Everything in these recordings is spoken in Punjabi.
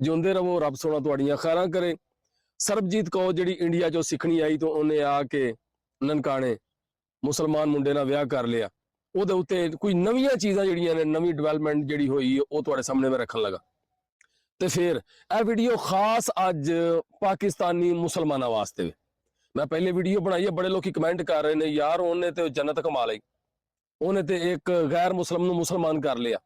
ਜਿਉਂਦੇ ਰਹੋ, ਰੱਬ ਸੋਨਾ ਤੁਹਾਡੀਆਂ ਖੈਰਾਂ ਕਰੇ। ਸਰਬਜੀਤ ਕੌਰ ਜਿਹੜੀ ਇੰਡੀਆ ਚੋਂ ਸਿੱਖਣੀ ਆਈ ਤੋਂ ਉਹਨੇ ਆ ਕੇ ਨਨਕਾਣੇ ਮੁਸਲਮਾਨ ਮੁੰਡੇ ਨਾਲ ਵਿਆਹ ਕਰ ਲਿਆ। ਉਹਦੇ ਉੱਤੇ ਕੋਈ ਨਵੀਆਂ ਚੀਜ਼ਾਂ ਜਿਹੜੀਆਂ ਨੇ, ਨਵੀਂ ਡਿਵੈਲਪਮੈਂਟ ਜਿਹੜੀ ਹੋਈ, ਉਹ ਤੁਹਾਡੇ ਸਾਹਮਣੇ ਮੈਂ ਰੱਖਣ ਲੱਗਾ। ਤੇ ਫਿਰ ਇਹ ਵੀਡੀਓ ਖਾਸ ਅੱਜ ਪਾਕਿਸਤਾਨੀ ਮੁਸਲਮਾਨਾਂ ਵਾਸਤੇ ਮੈਂ ਪਹਿਲੇ ਵੀਡੀਓ ਬਣਾਈ ਹੈ ਬੜੇ ਲੋਕੀ ਕਮੈਂਟ ਕਰ ਰਹੇ ਨੇ, ਯਾਰ ਉਹਨੇ ਤੇ ਜੰਨਤ ਕਮਾ ਲਈ। ਉਹਨੇ ਤੇ ਇੱਕ ਗੈਰ ਮੁਸਲਮ ਨੂੰ ਮੁਸਲਮਾਨ ਕਰ ਲਿਆ।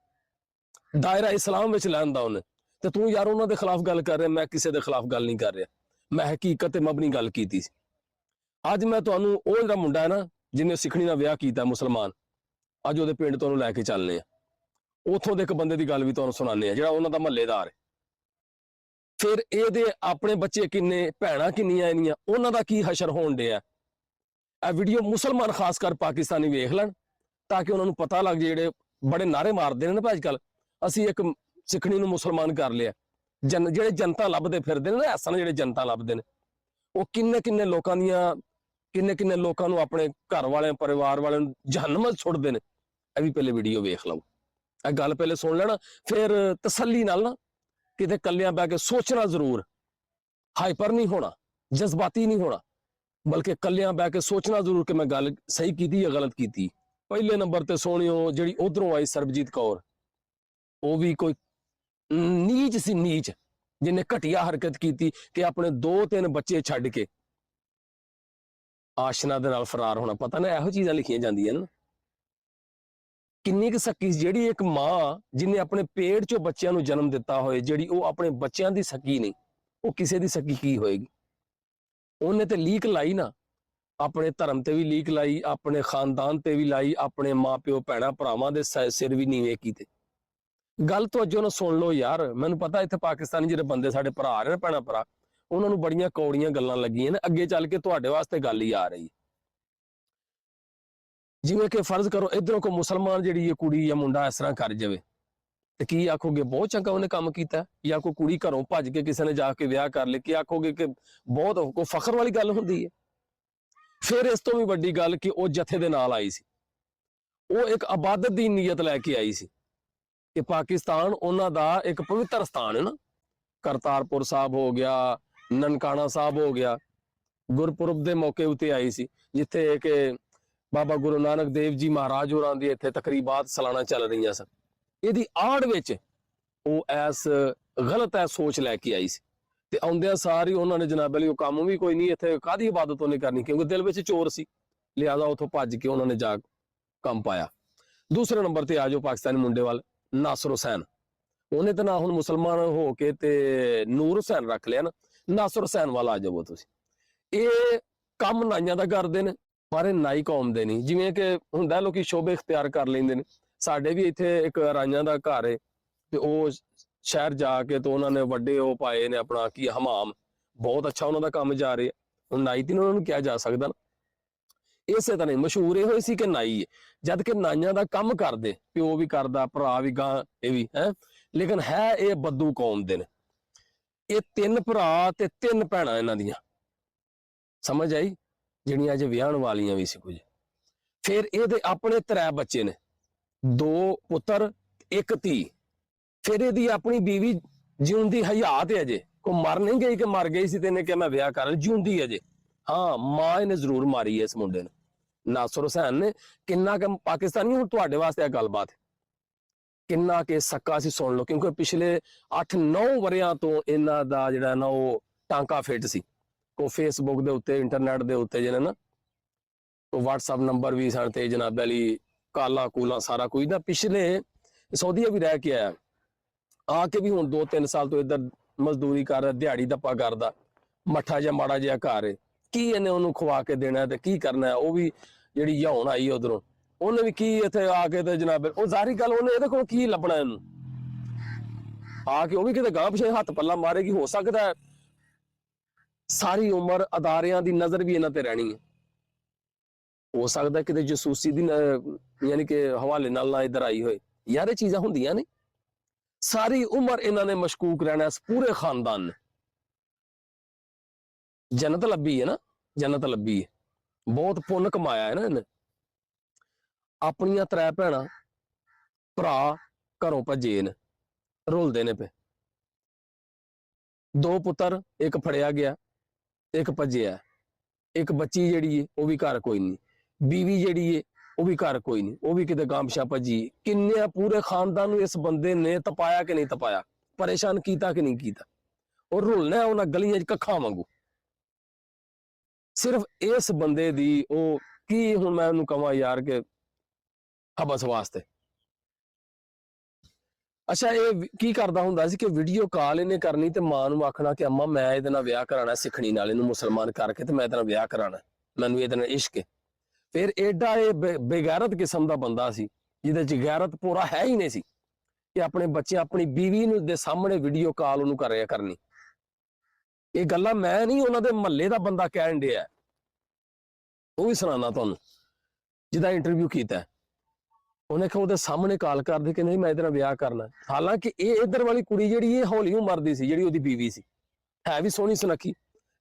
ਦਾਇਰਾ ਇਸਲਾਮ ਵਿੱਚ ਲੈਂਦਾ ਉਹਨੇ। ਤੇ ਤੂੰ ਯਾਰ ਉਹਨਾਂ ਦੇ ਖਿਲਾਫ ਗੱਲ ਕਰ ਰਿਹਾ, ਮੈਂ ਕਿਸੇ ਦੇ ਖਿਲਾਫ ਗੱਲ ਨਹੀਂ ਕਰ ਰਿਹਾ। ਮੈਂ ਹਕੀਕਤ ਤੇ ਮਬਨੀ ਗੱਲ ਕੀਤੀ ਸੀ। ਅੱਜ ਮੈਂ ਤੁਹਾਨੂੰ ਉਹ ਜਿਹੜਾ ਮੁੰਡਾ ਹੈ ਨਾ, ਜਿਹਨੇ ਸਿੱਖਣੀ ਨਾਲ ਵਿਆਹ ਕੀਤਾ ਮੁਸਲਮਾਨ, ਅੱਜ ਉਹਦੇ ਪਿੰਡ ਤੋਂ ਉਹਨੂੰ ਲੈ ਕੇ ਚੱਲਨੇ ਆ। ਉਥੋਂ ਦੇ ਇੱਕ ਬੰਦੇ ਦੀ ਗੱਲ ਵੀ ਤੁਹਾਨੂੰ ਸੁਣਾਉਂਦੇ ਆ, ਜਿਹੜਾ ਉਹਨਾਂ ਦਾ ਮਹੱਲੇਦਾਰ ਹੈ। ਫਿਰ ਇਹਦੇ ਆਪਣੇ ਬੱਚੇ ਕਿੰਨੇ, ਭੈਣਾਂ ਕਿੰਨੀਆਂ ਇਹਨੀਆਂ, ਉਹਨਾਂ ਦਾ ਕੀ ਹਸ਼ਰ ਹੋਣ ਡਿਆ? ਇਹ ਵੀਡੀਓ ਮੁਸਲਮਾਨ ਖਾਸ ਕਰ ਪਾਕਿਸਤਾਨੀ ਵੇਖ ਲੈਣ, ਤਾਂ ਕਿ ਉਹਨਾਂ ਨੂੰ ਪਤਾ ਲੱਗ ਜਾਏ ਜਿਹੜੇ ਬੜੇ ਨਾਰੇ ਮਾਰਦੇ ਨੇ ਨਾ ਭਾਈ ਕੱਲ ਅਸੀਂ ਇੱਕ ਸਿੱਖਣੀ ਨੂੰ ਮੁਸਲਮਾਨ ਕਰ ਲਿਆ। ਜਨ, ਜਿਹੜੇ ਜਨਤਾ ਲੱਭਦੇ ਫਿਰਦੇ ਨੇ ਨਾ, ਐਸਾ ਜਿਹੜੇ ਜਨਤਾ ਲੱਭਦੇ ਨੇ, ਉਹ ਕਿੰਨੇ ਕਿੰਨੇ ਲੋਕਾਂ ਦੀਆਂ, ਕਿੰਨੇ ਕਿੰਨੇ ਲੋਕਾਂ ਨੂੰ ਆਪਣੇ ਘਰ ਵਾਲਿਆਂ, ਪਰਿਵਾਰ ਵਾਲਿਆਂ ਨੂੰ ਜਹੰਨਮ ਵਿੱਚ ਛੁੱਟਦੇ ਨੇ। ਇਹ ਵੀ ਪਹਿਲੇ ਵੀਡੀਓ ਵੇਖ ਲਓ। ਇਹ ਗੱਲ ਪਹਿਲੇ ਸੁਣ ਲੈਣਾ। ਫਿਰ ਤਸੱਲੀ ਨਾਲ ਨਾ, ਕਿਤੇ ਕੱਲਿਆਂ ਬਹਿ ਕੇ ਸੋਚਣਾ ਜ਼ਰੂਰ। ਹਾਈਪਰ ਨਹੀਂ ਹੋਣਾ, ਜਜ਼ਬਾਤੀ ਨਹੀਂ ਹੋਣਾ, ਬਲਕਿ ਕੱਲਿਆਂ ਬਹਿ ਕੇ ਸੋਚਣਾ ਜ਼ਰੂਰ ਕਿ ਮੈਂ ਗੱਲ ਸਹੀ ਕੀਤੀ ਜਾਂ ਗਲਤ ਕੀਤੀ। ਪਹਿਲੇ ਨੰਬਰ ਤੇ ਸੋਹਣਿਓ ਜਿਹੜੀ ਉਧਰੋਂ ਆਈ ਸਰਬਜੀਤ ਕੌਰ, ਉਹ ਵੀ ਕੋਈ ਨੀਚ ਸੀ ਨੀਚ, ਜਿਹਨੇ ਘਟੀਆ ਹਰਕਤ ਕੀਤੀ ਕਿ ਆਪਣੇ ਦੋ ਤਿੰਨ ਬੱਚੇ ਛੱਡ ਕੇ ਆਸ਼ਨਾ ਦੇ ਨਾਲ ਫਰਾਰ ਹੋਣਾ। ਪਤਾ ਨਾ ਇਹੋ ਚੀਜ਼ਾਂ ਲਿਖੀਆਂ ਜਾਂਦੀਆਂ ਨੇ। ਕਿੰਨੀ ਕੁ ਸੱਕੀ ਜਿਹੜੀ ਇੱਕ ਮਾਂ ਜਿਹਨੇ ਆਪਣੇ ਪੇਟ ਚੋਂ ਬੱਚਿਆਂ ਨੂੰ ਜਨਮ ਦਿੱਤਾ ਹੋਏ, ਜਿਹੜੀ ਉਹ ਆਪਣੇ ਬੱਚਿਆਂ ਦੀ ਸਕੀ ਨਹੀਂ, ਉਹ ਕਿਸੇ ਦੀ ਸਕੀ ਕੀ ਹੋਏਗੀ? ਉਹਨੇ ਤੇ ਲੀਕ ਲਾਈ ਨਾ, ਆਪਣੇ ਧਰਮ ਤੇ ਵੀ ਲੀਕ ਲਾਈ, ਆਪਣੇ ਖਾਨਦਾਨ ਤੇ ਵੀ ਲਾਈ, ਆਪਣੇ ਮਾਪਿਓ, ਭੈਣਾਂ, ਭਰਾਵਾਂ ਦੇ ਸਿਰ ਵੀ ਨੀਵੇਂ ਕੀਤੇ। ਗੱਲ ਤੋਂ ਅੱਜੋਂ ਨਾ ਸੁਣ ਲਓ ਯਾਰ। ਮੈਨੂੰ ਪਤਾ ਇੱਥੇ ਪਾਕਿਸਤਾਨੀ ਜਿਹੜੇ ਬੰਦੇ ਸਾਡੇ ਭਰਾ ਆ ਰਹੇ ਨੇ, ਭੈਣਾਂ ਭਰਾ, ਉਹਨਾਂ ਨੂੰ ਬੜੀਆਂ ਕੌੜੀਆਂ ਗੱਲਾਂ ਲੱਗੀਆਂ ਨੇ। ਅੱਗੇ ਚੱਲ ਕੇ ਤੁਹਾਡੇ ਵਾਸਤੇ ਗੱਲ ਹੀ ਆ ਰਹੀ ਜਿਵੇਂ ਕਿ ਫਰਜ਼ ਕਰੋ, ਇਧਰੋਂ ਕੋ ਮੁਸਲਮਾਨ ਜਿਹੜੀ ਇਹ ਕੁੜੀ ਜਾਂ ਮੁੰਡਾ ਇਸ ਤਰ੍ਹਾਂ ਕਰ ਜਾਵੇ, ਤੇ ਕੀ ਆਖੋਗੇ? ਬਹੁਤ ਚੰਗਾ ਉਹਨੇ ਕੰਮ ਕੀਤਾ ਜਾਂ ਕੋਈ ਕੁੜੀ ਘਰੋਂ ਭੱਜ ਕੇ ਕਿਸੇ ਨੇ ਜਾ ਕੇ ਵਿਆਹ ਕਰ ਲੇ ਕੀ ਆਖੋਗੇ ਕਿ ਬਹੁਤ ਕੋਈ ਫਖਰ ਵਾਲੀ ਗੱਲ ਹੁੰਦੀ ਹੈ? ਫਿਰ ਇਸ ਤੋਂ ਵੀ ਵੱਡੀ ਗੱਲ ਕਿ ਉਹ ਜਥੇ ਦੇ ਨਾਲ ਆਈ ਸੀ। ਉਹ ਇੱਕ ਇਬਾਦਤ ਦੀ ਨੀਅਤ ਲੈ ਕੇ ਆਈ ਸੀ। ਕਿ ਪਾਕਿਸਤਾਨ ਉਹਨਾਂ ਦਾ ਇੱਕ ਪਵਿੱਤਰ ਸਥਾਨ ਹੈ ਨਾ। ਕਰਤਾਰਪੁਰ ਸਾਹਿਬ ਹੋ ਗਿਆ, ਨਨਕਾਣਾ ਸਾਹਿਬ ਹੋ ਗਿਆ, ਗੁਰਪੁਰਬ ਦੇ ਮੌਕੇ ਉਤੇ ਆਈ ਸੀ, ਜਿੱਥੇ ਕਿ ਬਾਬਾ ਗੁਰੂ ਨਾਨਕ ਦੇਵ ਜੀ ਮਹਾਰਾਜ ਹੋਰਾਂ ਦੀ ਇੱਥੇ ਤਕਰੀਬਾਤ ਸਾਲਾਨਾ ਚੱਲ ਰਹੀਆਂ ਸਨ। ਇਹਦੀ ਆੜ ਵਿੱਚ ਉਹ ਐਸ ਗਲਤ ਐ ਸੋਚ ਲੈ ਕੇ ਆਈ ਸੀ। ਤੇ ਆਉਂਦਿਆਂ ਸਾਰੀ ਉਹਨਾਂ ਨੇ ਜਨਾਬ ਅਲੀ ਉਹ ਕੰਮ ਵੀ ਕੋਈ ਨਹੀਂ, ਇੱਥੇ ਕਾਦੀ ਇਬਾਦਤ ਉਹਨੇ ਕਰਨੀ, ਕਿਉਂਕਿ ਦਿਲ ਵਿੱਚ ਚੋਰ ਸੀ। ਲਿਆਦਾ ਉਥੋਂ ਭੱਜ ਕੇ ਉਹਨਾਂ ਨੇ ਜਾ ਕੰਮ ਪਾਇਆ। ਦੂਸਰੇ ਨੰਬਰ ਤੇ ਆ ਜਾਓ ਪਾਕਿਸਤਾਨੀ ਮੁੰਡੇ ਵੱਲ। ਨਾਸਰ ਹੁਸੈਨ। ਉਹਨੇ ਤਾਂ ਨਾ ਹੁਣ ਮੁਸਲਮਾਨ ਹੋ ਕੇ ਤੇ ਨੂਰ ਹੁਸੈਨ ਰੱਖ ਲਿਆ ਨਾ। ਨਾਸਰ ਹੁਸੈਨ ਵਾਲਾ ਆ ਜਾਵੋ ਤੁਸੀਂ। ਇਹ ਕੰਮ ਨਾਈਆਂ ਦਾ ਕਰਦੇ ਨੇ, ਪਰ ਇਹ ਨਾਈ ਕੌਮ ਦੇ ਨਹੀਂ। ਜਿਵੇਂ ਕਿ ਹੁੰਦਾ ਲੋਕੀ ਸ਼ੋਭੇ ਇਖਤਿਆਰ ਕਰ ਲੈਂਦੇ ਨੇ। ਸਾਡੇ ਵੀ ਇੱਥੇ ਇੱਕ ਰਾਈਆਂ ਦਾ ਘਰ ਹੈ ਤੇ ਉਹ ਸ਼ਹਿਰ ਜਾ ਕੇ ਤੇ ਉਹਨਾਂ ਨੇ ਵੱਡੇ ਉਹ ਪਾਏ ਨੇ ਆਪਣਾ ਕੀ ਹਮਾਮ। ਬਹੁਤ ਅੱਛਾ ਉਹਨਾਂ ਦਾ ਕੰਮ ਜਾ ਰਿਹਾ। ਹੁਣ ਨਾਈ ਤੇ ਉਹਨਾਂ ਨੂੰ ਕਿਹਾ ਜਾ ਸਕਦਾ ਨਾ। ਇਸੇ ਤਰ੍ਹਾਂ ਹੀ, ਮਸ਼ਹੂਰ ਇਹ ਹੋਈ ਸੀ ਕਿ ਨਾਈ ਹੈ ਜਦ ਕਿ ਨਾਈਆਂ ਦਾ ਕੰਮ ਕਰਦੇ, ਪਿਓ ਵੀ ਕਰਦਾ, ਭਰਾ ਵੀ ਗਾਂ, ਇਹ ਵੀ, ਹੈ। ਲੇਕਿਨ ਹੈ ਇਹ ਬੱਦੂ ਕੌਮ ਦੇ ਨੇ। ਇਹ ਤਿੰਨ ਭਰਾ ਤੇ ਤਿੰਨ ਭੈਣਾਂ ਇਹਨਾਂ ਦੀਆਂ। ਸਮਝ ਆਈ? ਜਿਹੜੀਆਂ ਅਜੇ ਵਿਆਹਣ ਵਾਲੀਆਂ ਵੀ ਸੀ ਕੁਝ। ਫਿਰ ਇਹਦੇ ਆਪਣੇ ਤਰੇ ਬੱਚੇ ਨੇ। ਦੋ ਪੁੱਤਰ, ਇੱਕ ਧੀ। ਫਿਰ ਇਹਦੀ ਆਪਣੀ ਬੀਵੀ ਜਿਉਂਦੀ ਹਯਾਤ ਹੈ ਅਜੇ। ਕੋ ਮਰ ਨਹੀਂ ਗਈ ਕਿ ਮਰ ਗਈ ਸੀ ਤੇ ਇਹਨੇ ਕਿਹਾ ਮੈਂ ਵਿਆਹ ਕਰ ਜਿਉਂਦੀ ਅਜੇ। ਹਾਂ, ਮਾਂ ਇਹਨੇ ਜ਼ਰੂਰ ਮਾਰੀ ਹੈ ਇਸ ਮੁੰਡੇ ਨੂੰ। ਨਾਸਰ ਹੁਸੈਨ ਨੇ ਕਿੰਨਾ ਕਿ ਪਾਕਿਸਤਾਨੀ, ਹੁਣ ਤੁਹਾਡੇ ਵਾਸਤੇ ਇਹ ਗੱਲਬਾਤ। ਕਿੰਨਾ ਕਿ ਸੱਕਾ ਸੀ ਸੁਣ ਲਓ, ਕਿਉਂਕਿ ਪਿਛਲੇ 8-9 ਵਰਿਆਂ ਤੋਂ ਇਹਨਾਂ ਦਾ ਜਿਹੜਾ ਨਾ ਉਹ ਟਾਂਕਾ ਫਿੱਟ ਸੀ। ਕੋ ਫੇਸਬੁੱਕ ਦੇ ਉੱਤੇ ਇੰਟਰਨੈਟ ਦੇ ਉੱਤੇ ਜਿਹਨੇ ਨਾ, ਉਹ WhatsApp ਨੰਬਰ ਵੀ ਸਨ ਤੇ ਜਨਾਬ ਅਲੀ, ਕਾਲਾ ਕੂਲਾ ਸਾਰਾ ਕੁਝ ਨਾ ਪਿਛਲੇ ਸਾਊਦੀਆ ਵੀ ਰਹਿ ਕੇ ਆਇਆ। ਆ ਕੇ ਵੀ ਹੁਣ 2-3 ਸਾਲ ਤੋਂ ਇੱਧਰ ਮਜ਼ਦੂਰੀ ਕਰ ਰਿਹਾ, ਦਿਹਾੜੀ ਦੱਪਾ ਕਰਦਾ, ਮੱਠਾ ਜਿਹਾ ਮਾੜਾ ਜਿਹਾ ਘਰ ਹੈ ਕੀ ਇਹਨੇ ਉਹਨੂੰ ਖਵਾ ਕੇ ਦੇਣਾ ਤੇ ਕੀ ਕਰਨਾ? ਉਹ ਵੀ ਜਿਹੜੀ ਯਾਉਣ ਆਈ ਉਧਰੋਂ, ਉਹਨੇ ਵੀ ਕੀ ਇੱਥੇ ਆ ਕੇ ਤੇ ਜਨਾਬ, ਉਹ ਜ਼ਾਹਰੀ ਗੱਲ ਉਹਨੇ ਇਹਦੇ ਕੋਲ ਕੀ ਲੱਭਣਾ ਇਹਨੂੰ? ਆ ਕੇ ਉਹ ਵੀ ਕਿਤੇ ਗਾਂ ਪਿਛੇ ਹੱਥ ਪੱਲਾ ਮਾਰੇਗੀ, ਹੋ ਸਕਦਾ ਹੈ ਸਾਰੀ ਉਮਰ ਅਦਾਰਿਆਂ ਦੀ ਨਜ਼ਰ ਵੀ ਇਹਨਾਂ ਤੇ ਰਹਿਣੀ ਹੈ। ਹੋ ਸਕਦਾ ਕਿਤੇ ਜਸੂਸੀ ਦੀ ਯਾਨੀ ਕਿ ਹਵਾਲੇ ਨਾਲ ਨਾ ਇਧਰ ਆਈ ਹੋਏ। ਯਾਰ ਇਹ ਚੀਜ਼ਾਂ ਹੁੰਦੀਆਂ ਨੇ। ਸਾਰੀ ਉਮਰ ਇਹਨਾਂ ਨੇ ਮਸ਼ਕੂਕ ਰਹਿਣਾ ਇਸ ਪੂਰੇ ਖਾਨਦਾਨ ਨੇ। ਜੰਨਤ ਲੱਭੀ ਹੈ ਨਾ, ਜੰਨਤ ਲੱਭੀ ਹੈ। ਬਹੁਤ ਪੁੰਨ ਕਮਾਇਆ ਹੈ ਨਾ। ਇਹਨੇ ਆਪਣੀਆਂ ਤਰੇ ਭੈਣਾਂ, ਭਰਾ ਘਰੋਂ ਭੱਜੇ ਨੇ, ਰੁਲਦੇ ਨੇ ਪਏ ਦੋ ਪੁੱਤਰ, ਇੱਕ ਫੜਿਆ ਗਿਆ, ਇੱਕ ਭੱਜਿਆ। ਇੱਕ ਬੱਚੀ ਜਿਹੜੀ ਏ, ਉਹ ਵੀ ਘਰ ਕੋਈ ਨਹੀਂ। ਬੀਵੀ ਜਿਹੜੀ ਏ, ਉਹ ਵੀ ਘਰ ਕੋਈ ਨਹੀਂ। ਉਹ ਵੀ ਕਿਤੇ ਗਾਮਸ਼ਾ ਭੱਜੀ। ਕਿੰਨੇ ਪੂਰੇ ਖਾਨਦਾਨ ਨੂੰ ਇਸ ਬੰਦੇ ਨੇ ਤਪਾਇਆ ਕਿ ਨਹੀਂ ਤਪਾਇਆ? ਪਰੇਸ਼ਾਨ ਕੀਤਾ ਕਿ ਨਹੀਂ ਕੀਤਾ? ਉਹ ਰੁਲਣਾ ਉਹਨਾਂ ਗਲੀਆਂ 'ਚ ਕੱਖਾਂ ਵਾਂਗੂ। ਸਿਰਫ ਇਸ ਬੰਦੇ ਦੀ ਉਹ ਕੀ ਹੁਣ ਮੈਂ ਉਹਨੂੰ ਕਹਾਂ ਯਾਰ ਕਿ ਹਬਸ ਵਾਸਤੇ। ਅੱਛਾ, ਇਹ ਕੀ ਕਰਦਾ ਹੁੰਦਾ ਸੀ ਕਿ ਵੀਡੀਓ ਕਾਲ ਇਹਨੇ ਕਰਨੀ ਤੇ ਮਾਂ ਨੂੰ ਆਖਣਾ ਕਿ ਅੰਮਾ ਮੈਂ ਇਹਦੇ ਨਾਲ ਵਿਆਹ ਕਰਾਣਾ ਸਿੱਖਣੀ ਨਾਲ, ਇਹਨੂੰ ਮੁਸਲਮਾਨ ਕਰਕੇ ਤੇ ਮੈਂ ਇਹਦੇ ਨਾਲ ਵਿਆਹ ਕਰਾਣਾ ਮੈਨੂੰ ਇਹਦੇ ਨਾਲ ਇਸ਼ਕ ਹੈ। ਫਿਰ ਐਡਾ ਇਹ ਬੇ- ਬੇਗੈਰਤ ਕਿਸਮ ਦਾ ਬੰਦਾ ਸੀ, ਜਿਹਦੇ ਚ ਗੈਰਤ ਪੂਰਾ ਹੈ ਹੀ ਨਹੀਂ ਸੀ ਕਿ ਆਪਣੇ ਬੱਚੇ ਆਪਣੀ ਬੀਵੀ ਨੂੰ ਦੇ ਸਾਹਮਣੇ ਵੀਡੀਓ ਕਾਲ ਉਹਨੂੰ ਕਰ ਰਿਹਾ ਕਰਨੀ। ਇਹ ਗੱਲਾਂ ਮੈਂ ਨਹੀਂ ਉਹਨਾਂ ਦੇ ਮਹੱਲੇ ਦਾ ਬੰਦਾ ਕਹਿਣ ਡਿਆ। ਉਹ ਵੀ ਸੁਣਾਣਾ ਤੁਹਾਨੂੰ, ਜਿਹਦਾ ਇੰਟਰਵਿਊ ਕੀਤਾ। ਉਹਨੇ ਕਿਹਾ ਉਹਦੇ ਸਾਹਮਣੇ ਕਾਲ ਕਰਦੇ ਕਿ ਨਹੀਂ ਮੈਂ ਇਹਦੇ ਨਾਲ ਵਿਆਹ ਕਰਨਾ। ਹਾਲਾਂਕਿ ਇਹ ਇਧਰ ਵਾਲੀ ਕੁੜੀ ਜਿਹੜੀ ਇਹ ਹੌਲੀ ਉਮਰ ਦੀ ਸੀ, ਜਿਹੜੀ ਉਹਦੀ ਬੀਵੀ ਸੀ। ਹੈ ਵੀ ਸੋਹਣੀ ਸੁਨੱਖੀ,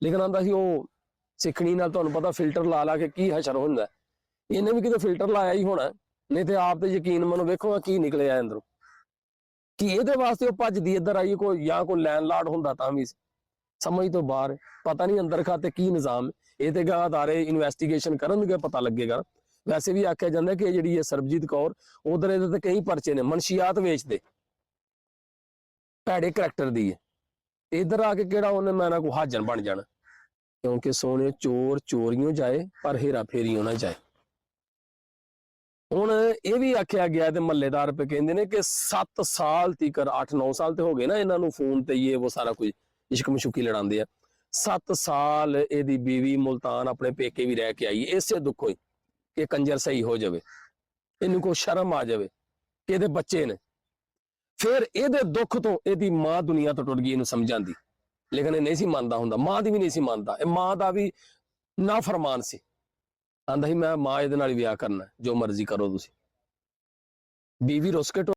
ਲੇਕਿਨ ਆਂਦਾ ਸੀ ਉਹ ਸਿੱਖਣੀ ਨਾਲ ਤੁਹਾਨੂੰ ਪਤਾ ਫਿਲਟਰ ਲਾ ਲਾ ਕੇ ਕੀ ਹਸ਼ਰ ਹੁੰਦਾ। ਇਹਨੇ ਵੀ ਕਿਤੇ ਫਿਲਟਰ ਲਾਇਆ ਹੀ ਹੋਣਾ, ਨਹੀਂ ਤੇ ਆਪ ਤੇ ਯਕੀਨ ਮੰਨੋ, ਵੇਖੋ ਕੀ ਨਿਕਲਿਆ ਅੰਦਰੋਂ। ਕਿ ਇਹਦੇ ਵਾਸਤੇ ਉਹ ਭੱਜਦੀ ਇੱਧਰ ਆਈ, ਕੋਈ ਜਾਂ ਕੋਈ ਲੈਂਡਲਾਰਡ ਹੁੰਦਾ ਤਾਂ ਵੀ ਸਮਝ ਤੋਂ ਬਾਹਰ, ਪਤਾ ਨਹੀਂ ਅੰਦਰ ਖਾਤੇ ਕੀ ਨਿਜ਼ਾਮ ਇਹ ਤੇ ਗਾ ਅਦਾਰੇ ਇਨਵੈਸਟੀਗੇਸ਼ਨ ਕਰਨਗੇ ਪਤਾ ਲੱਗੇਗਾ। ਵੈਸੇ ਵੀ ਆਖਿਆ ਜਾਂਦਾ ਕਿ ਜਿਹੜੀ ਹੈ ਸਰਬਜੀਤ ਕੌਰ, ਉਧਰ ਇਹਦੇ ਤੇ ਕਈ ਪਰਚੇ ਨੇ, ਮਨਸ਼ੀਆਤ ਵੇਚਦੇ। ਭੈੜੇ ਕਰੈਕਟਰ ਦੀ ਹੈ। ਇਧਰ ਆ ਕੇ ਕਿਹੜਾ ਉਹਨੇ ਮੈਂ ਨਾ ਕੋ ਹਾਜਨ ਬਣ ਜਾਣਾ। ਕਿਉਂਕਿ ਸੋਨੇ ਚੋਰ ਚੋਰੀਆਂ ਜਾਏ, ਪਰ ਹੇਰਾ ਫੇਰੀਆਂ ਨਾ ਜਾਏ। ਹੁਣ ਇਹ ਵੀ ਆਖਿਆ ਗਿਆ ਤੇ ਮੱਲੇਦਾਰ ਪੇ ਕਹਿੰਦੇ ਨੇ ਕਿ 7 ਸਾਲ ਤੀਕਰ 8-9 ਸਾਲ ਤੇ ਹੋ ਗਏ ਨਾ ਇਹਨਾਂ ਨੂੰ ਫੋਨ ਤੇ ਇਹ ਉਹ ਸਾਰਾ ਕੁਝ। ਇਸ਼ਕ ਮਸ਼ੂਕੀ ਲੜਾਉਂਦੇ ਆ। 7 ਸਾਲ ਇਹਦੀ ਬੀਵੀ ਮੁਲਤਾਨ ਆਪਣੇ ਪੇਕੇ ਵੀ ਰਹਿ ਕੇ ਆਈ, ਇਸੇ ਦੁੱਖੋਂ ਹੀ ਕਿ ਕੰਜਰ ਸਹੀ ਹੋ ਜਾਵੇ, ਇਹਨੂੰ ਕੋ ਸ਼ਰਮ ਆ ਜਾਵੇ ਕਿ ਇਹਦੇ ਬੱਚੇ ਨੇ। ਫਿਰ ਇਹਦੇ ਦੁੱਖ ਤੋਂ ਇਹਦੀ ਮਾਂ ਦੁਨੀਆ ਤੋਂ ਟੁੱਟ ਗਈ, ਇਹਨੂੰ ਸਮਝਾਂਦੀ ਲੇਕਿਨ ਇਹ ਨਹੀਂ ਸੀ ਮੰਨਦਾ ਹੁੰਦਾ, ਮਾਂ ਦੀ ਵੀ ਨਹੀਂ ਸੀ ਮੰਨਦਾ, ਇਹ ਮਾਂ ਦਾ ਵੀ ਨਾ ਫਰਮਾਨ ਸੀ। ਆਂਦਾ ਸੀ, ਮੈਂ ਮਾਂ ਇਹਦੇ ਨਾਲ ਵਿਆਹ ਕਰਨਾ ਜੋ ਮਰਜ਼ੀ ਕਰੋ ਤੁਸੀਂ। ਬੀਵੀ ਰੁੱਸ ਕੇ